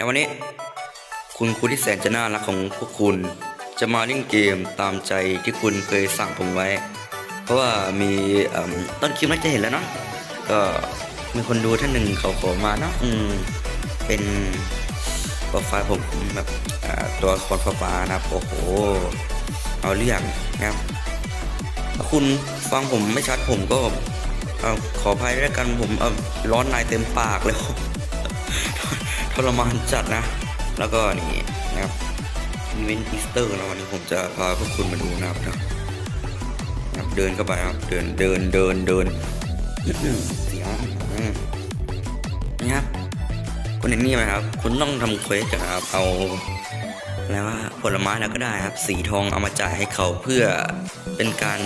ในวันนี้ คุณครูที่แสนจะน่ารักของพวกคุณ จะมาเล่นเกมตามใจที่คุณเคยสั่งผมไว้ เพราะว่ามีต้นคลิปน่าจะเห็นแล้วเนาะก็มีคนดูท่านหนึ่งเขาขอมาเนาะอืมเป็นโปรไฟล์ผมแบบตัวครฟ้านะครับโอ้โหเอาเรื่องนะครับถ้าคุณฟังผมไม่ชัดผมก็เอ่อขออภัยด้วยกันผมเอ่อร้อนในเต็มปากเลย ทรมานจัดนะ แล้วก็นี่นะครับอีเวนต์อีสเตอร์นะวันนี้ผมจะพาพวกคุณมาดูนะครับนะครับ เดินเข้าไปครับ เดินเดินเดินเดินเสียงนี่ครับคุณเห็นนี่ไหมครับ คุณต้องทำเควสกันครับ เอาแล้วว่าผลไม้แล้วก็ได้ครับ สีทองเอามาจ่ายให้เขาเพื่อเป็นการ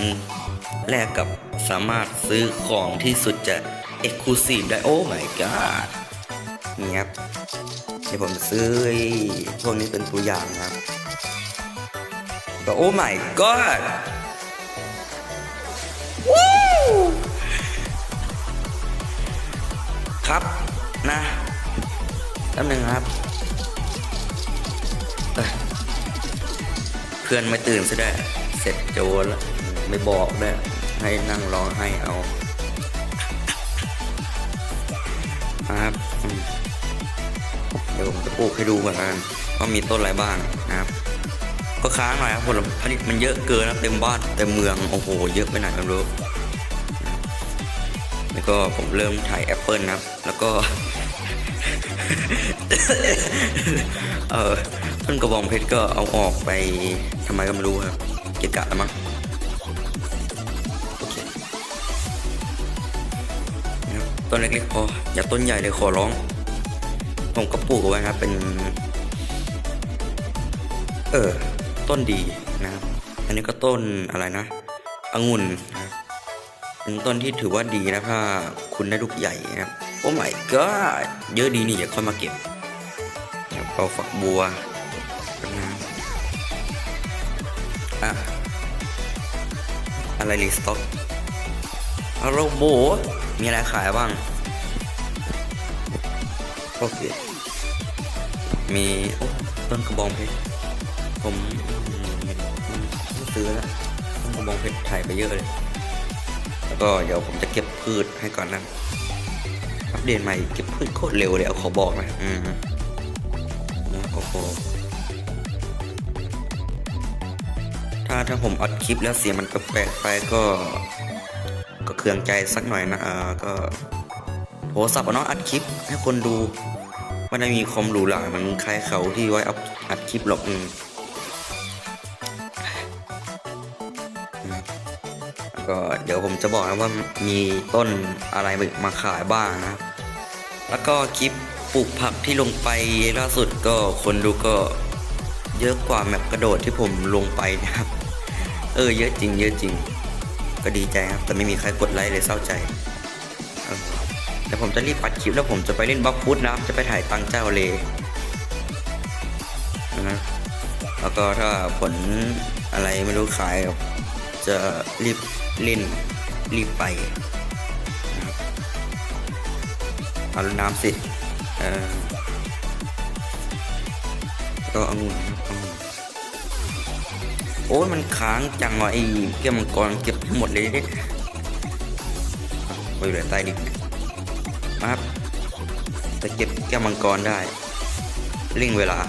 แลกกับสามารถซื้อของที่สุดจะเอ็กซ์คลูซีฟได้โอ้ my god นี่ครับเดี๋ยวผมซื้อไอ้พวกนี้เป็นตัวอย่างครับก็โอ้ my god วู้ครับนะแป๊บนึงครับ เพื่อนไม่ตื่นซะด้วยเสร็จโจรแล้วไม่บอกด้วยให้นั่งรอให้เอาครับ เดี๋ยวผมจะปลูกให้ดูก่อนกันว่ามีต้นอะไรบ้างนะครับ ก็ค้างหน่อยครับผลผลิตมันเยอะเกินนะเต็มบ้านเต็มเมืองโอ้โหเยอะไปไหนไม่รู้แล้วก็ผมเริ่มถ่ายแอปเปิลนะครับ แล้วก็เออต้นกระบองเพชรก็เอาออกไปทำไมก็ไม่รู้ครับเกะกะแล้วมั้งต้นเล็กๆพออย่าต้นใหญ่เลยขอร้อง ผมก็ปลูกเอาไว้นะครับเป็น เออต้นดีนะครับ อันนี้ก็ต้นอะไรนะองุ่นนะครับเป็นต้นที่ถือว่าดีนะถ้าคุณได้ลูกใหญ่นะครับโอ้ my god เยอะดีนี่อย่าค่อยมาเก็บนะเอาฝักบัวนะอะอะไรรีสต็อกฮัลโหลโบมีอะไรขายบ้างโอเค มีโอ้ต้นกระบองเพชรผมไม่ซื้อแล้วต้นกระบองเพชรถ่ายไปเยอะเลย แล้วก็เดี๋ยวผมจะเก็บพืชให้ก่อนนะอัปเดตใหม่เก็บพืชโคตรเร็วเลยเอาขอบอกนะอืมนะโอ้โหถ้าถ้าผมอัดคลิปแล้วเสียงมันแปลกไปก็ ก็เคืองใจสักหน่อยนะอ่าก็โทรศัพท์อะเนาะอัดคลิปให้คนดู ไม่ได้มีคอมหรูหรามันใครเขาที่ไว้อัพอัดคลิปหรอกอืมแล้วก็เดี๋ยวผมจะบอกนะว่ามีต้นอะไรมาขายบ้างนะแล้วก็คลิปปลูกผักที่ลงไปล่าสุดก็คนดูก็เยอะกว่าแมปกระโดดที่ผมลงไปนะครับ เออเยอะจริง เยอะจริง ก็ดีใจครับ แต่ไม่มีใครกดไลค์เลยเศร้าใจ เดี๋ยวผมจะรีบปัดคลิปแล้วผมจะไปเล่นบล็อกฟุตนะครับ จะไปถ่ายตังเจ้าเลนะแล้วก็ถ้าผลอะไรไม่รู้ขายจะรีบเล่นรีบไปเอาน้ำสิเออก็องุ่นครับองุ่นโอ้ยมันค้างจังวะไอ้เกี่ยมังกรเก็บทั้งหมดเลยเนี่ยไปเหลือใต้ดิน มาครับ จะเก็บแก้วมังกรได้เร่งเวลา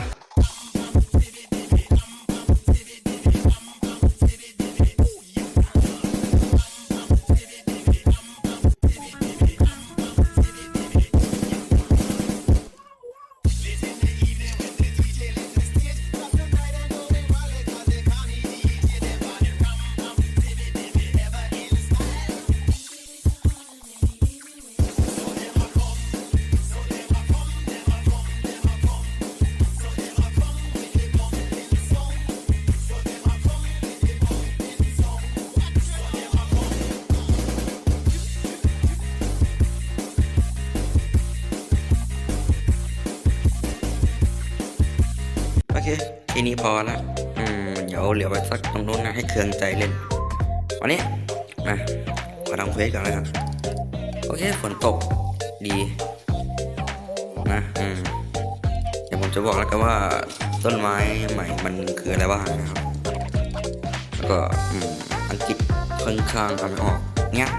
นี้พอละอืมเดี๋ยวเหลือไว้สักตรงนู้นนะให้เครื่องใจเล่น วันนี้มามาทำเควสกันเลยครับโอเคฝนตกดีนะอืมเดี๋ยวผมจะบอกแล้วกันว่าต้นไม้ใหม่มันคืออะไรบ้างนะครับ แล้วก็อืมอังกฤษค่อนข้างอ่านไม่ออกเนี้ย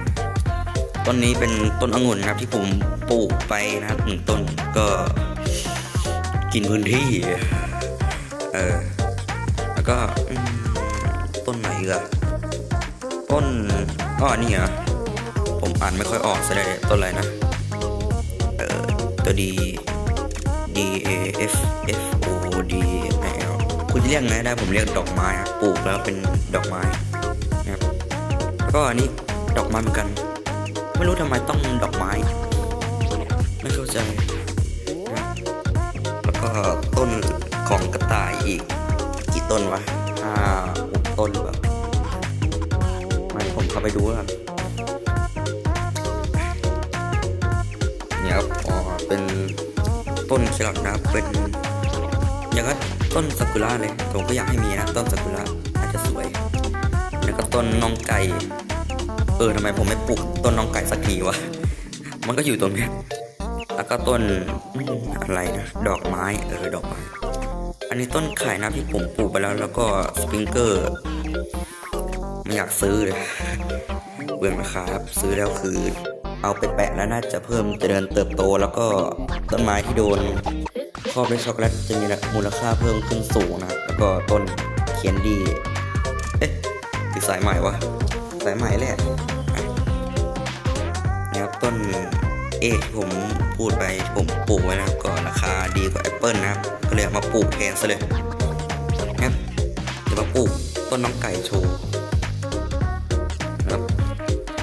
ต้นนี้เป็นต้นองุ่นนะครับที่ผมปลูกไปนะครับหนึ่งต้นก็กินพื้นที่ ออ แล้วก็ต้นไหนอีกอะต้นอ้อนี่เหรอผมอ่านไม่ค่อยออกซะเลยต้นอะไรนะ เออตัว D D A F F O D L คุณเรียกไงได้ผมเรียกดอกไม้ครับปลูกแล้วเป็นดอกไม้นะครับแล้วก็อันนี้ดอกไม้เหมือนกัน ไม่รู้ทำไมต้องดอกไม้ ไม่เข้าใจ แล้วก็ต้น ของกระต่ายอีก กี่ต้นวะห้าหกต้นหรือเปล่าไม่ผมเข้าไปดูแล้วกันเนี่ยครับอ๋อเป็นต้นแครอทนะครับเป็นอย่างก็ต้นซากุระเลยผมก็อยากให้มีนะต้นซากุระอาจจะสวยแล้วก็ต้นน้องไก่เออทำไมผมไม่ปลูกต้นน้องไก่สักทีวะมันก็อยู่ตรงนี้แล้วก็ต้นอะไรนะ ดอกไม้ เออ ดอกไม้ อันนี้ต้นไข่นะที่ผมปลูกไปแล้ว แล้วก็สปริงเกอร์ไม่อยากซื้อเลยเบื่อราคาครับ ซื้อแล้วคือ เอาไปแปะแล้วน่าจะเพิ่มเจริญเติบโต แล้วก็ต้นไม้ที่โดนครอบด้วยช็อกโกแลตจะมีมูลค่าเพิ่มขึ้นสูงนะครับ แล้วก็ต้นเคียนดี เอ๊ะคือสายใหม่วะสายใหม่แหละอะเนี่ยครับต้น เอกผมพูดไปผมปลูกไว้นะครับก็ราคาดีกว่าแอปเปิลนะครับ ก็เลยเอามาปลูกแทนซะเลยนะครับเดี๋ยวมาปลูกต้นน้องไก่โชว์นะครับ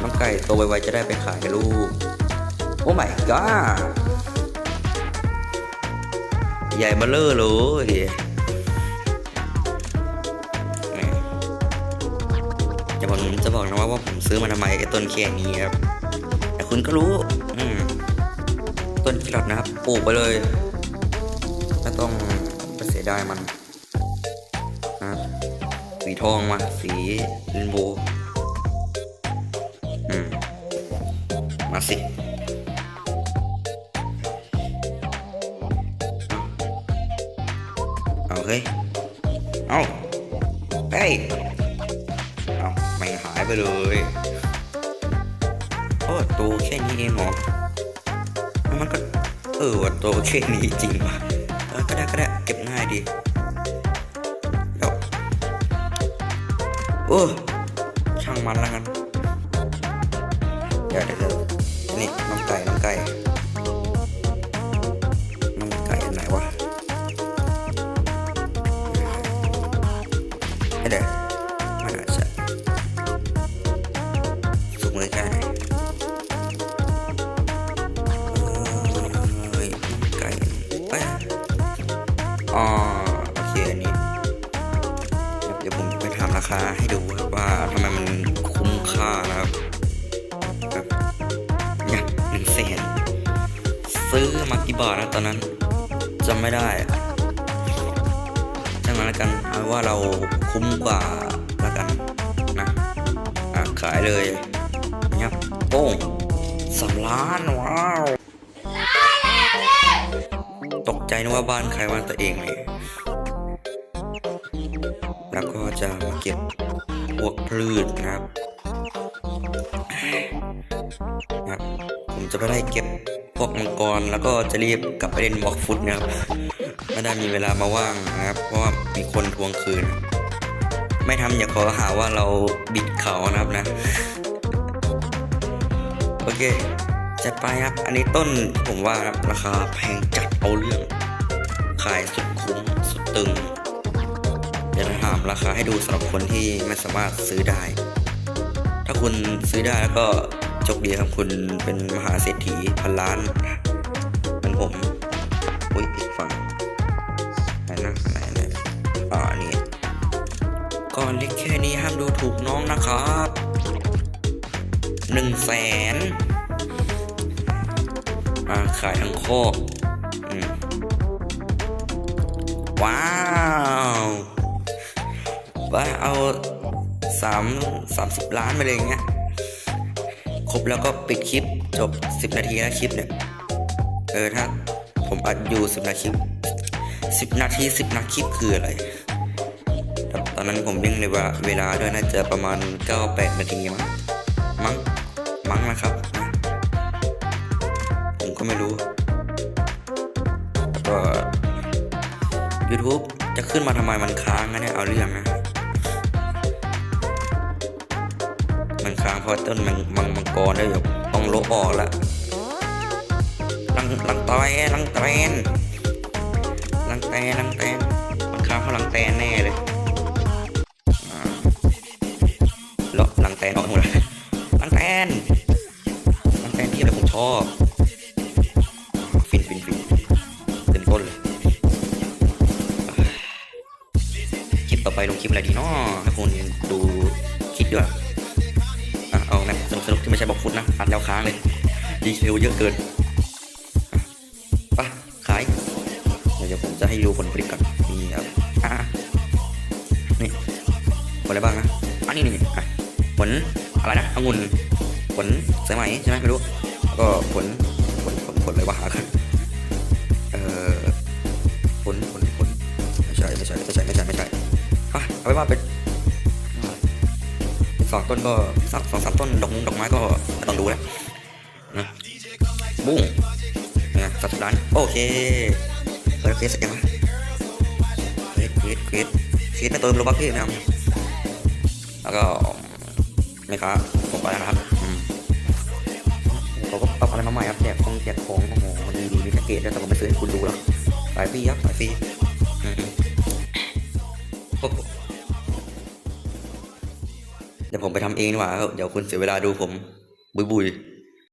น้องไก่โตไวๆจะได้ไปขายให้ลูก โอ้ my god ใหญ่เบ้อเลอเลยแหมจะผมจะบอกนะว่าว่าผมซื้อมาทำไมไอ้ต้นแค่นี้ครับ แต่คุณก็รู้ อืม ต้นแครอทนะครับ ปลูกไปเลย ไม่ต้องไปเสียดายมันนะสีทองมา สีเรนโบว์อืมมาสิเอาเฮ้ย เอาเฮ้ยเอาไม่หายไปเลย โอ้ตัวแค่นี้เองเหรอ แล้วมันก็ เออว่าตัวแค่นี้จริงว่ะเออก็ได้ก็ได้เก็บง่ายดีแล้วโอ้ช่างมันแล้วกันเดี๋ยวเดี๋ยวเดี๋ยวนี่น้องไก่น้องไก่ เอาว่าเราคุ้มกว่าแล้วกันนะขายเลยเนี่ยโป้งสามล้านว้าว ตกใจนึกว่าบ้านใครบ้านตัวเองเลยแล้วก็จะมาเก็บพวกพืชนะครับนะครับผมจะไปไล่เก็บพวกมังกรแล้วก็จะรีบกลับไปเล่นวอล์กฟุตนะครับ ไม่ได้มีเวลามาว่างนะครับ เพราะว่ามีคนทวงคืน ไม่ทำอย่าขอหาว่าเราบิดเขานะครับนะ โอเค จัดไปครับ อันนี้ต้นผมว่าราคาแพงจัดเอาเรื่อง ขายสุดคุ้มสุดตึงเดี๋ยวถามราคาให้ดูสำหรับคนที่ไม่สามารถซื้อได้ ถ้าคุณซื้อได้แล้วก็โชคดีครับคุณเป็นมหาเศรษฐีพันล้านเป็นผม เล็กแค่นี้ห้ามดูถูกน้องนะครับหนึ่งแสนอ่าขายทั้งโคกว้าวว่าเอาสามสามสิบล้านไปเลยอย่างเงี้ย ครบแล้วก็ปิดคลิปจบ10นาทีแล้วคลิปเนี่ย เออถ้าผมอัดอยู่10นาทีสิบนาทีสิบนาทีคืออะไร ตอนนั้นผมวิ่งเลยว่าเวลาด้วยน่าจะประมาณเก้าแปดนาทีมั้งมั้งมั้งนะครับนะผมก็ไม่รู้แล้วก็ YouTube จะขึ้นมาทำไมมันค้างนะเนี่ยเอาเรื่องนะมันค้างเพราะต้นมังมังมังกรได้แบบต้องลบออกละลังลังตอยลังแตนลังแตนลังแตนมันค้างเพราะลังแตนแน่เลย เลาะลังแตนออกหมดเลยลังแตนลังแตนที่อะไรผมชอบ ฟินฟินฟินเต็มต้นเลยคลิปต่อไปลงคลิปอะไรดีเนาะให้คุณดูคลิปด้วยอะเอานะสนุกสนุกที่ไม่ใช่บอกฟุตนะอัดแล้วค้างเลยดีเทลเยอะเกินอะไปขายเดี๋ยวผมจะให้ดูผลผลิตก่อนนี่ครับอะนี่อะไรบ้างนะอันนี้นี่อะ ลอะไรนะองุ่นผลสายไหมใช่ไหมไม่รู้ก็ผลผลผลผลอะไรวะหากันเอ่อผลผลผลไม่ใช่ไม่ใช่ไม่ใช่ไม่ใช่ไม่ใช่อะเอาไว้ว่าเป็นสองต้นก็สักสองสามต้นดอกมงดอกไม้ก็ต้องดูแล้วนะบุ้งนะสัปดาห์นี้โอเคเปิดเฟซยังไงเฟซเฟซเฟซเฟซไม่เติมโลบัคพี่ไม่เอาแล้วก็ ไม่ครับผมไปแล้วครับอืมเขาก็ปรับอะไรมาใหม่ครับแจกของแจกของโอ้โหมันดีมีแพ็กเกจด้วยแต่ผมไม่ซื้อให้คุณดูหรอกสายปีครับสายฟีเดี๋ยวผมไปทำเองดีกว่าครับเดี๋ยวคุณเสียเวลาดูผม บุยบุย